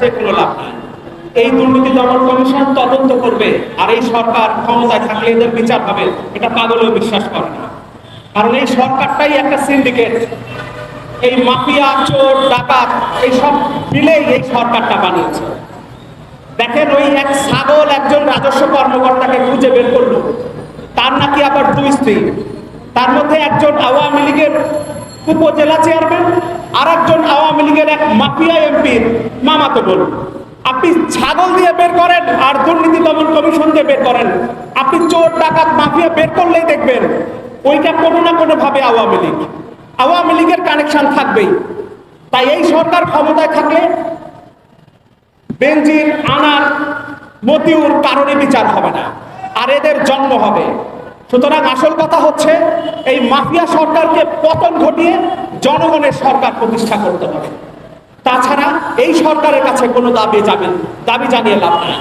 যে কোনো লাভ নাই। এই দুর্নীতি দমন কমিশন তদন্ত করবে, আর এই সরকার ক্ষমতায় থাকলে এদের বিচার হবে, এটা পাগলেও বিশ্বাস করে না। কারণ এই সরকারটাই একটা সিন্ডিকেট এই মাফিয়া, চোর, ডাকাত, এই সব মিলেই এই সরকারটা বানিয়েছে। দেখেন ওই এক ছাগল একজন রাজস্ব কর্মকর্তাকে খুঁজে বের করল। তার নাকি আবার দুই স্ত্রী। তার মধ্যে একজন আওয়ামী লীগের উপজেলা চেয়ারম্যান আর একজন আওয়ামী লীগের এক মাফিয়া এমপির মামাতো বোন। আপনি ছাগল দিয়ে বের করেন আর দুর্নীতি দমন কমিশন দিয়ে বের করেন। আপনি চোর, ডাকাত, মাফিয়া বের করলেই দেখবেন, ওইটা কোনো না কোনো ভাবে আওয়ামী লীগ। আওয়ামী লীগের কানেকশন থাকবেই। তাই এই সরকার ক্ষমতায় থাকলে বেঞ্জির আনার মতিউর কারণে বিচার হবে না। আর এদের জন্ম হবে। সুতরাং আসল কথা হচ্ছে, এই মাফিয়া সরকারকে পতন ঘটিয়ে জনগণের সরকার প্রতিষ্ঠা করতে হবে। তাছাড়া এই সরকারের কাছে কোনো দাবি যাবেন দাবি জানিয়ে লাভ নাই।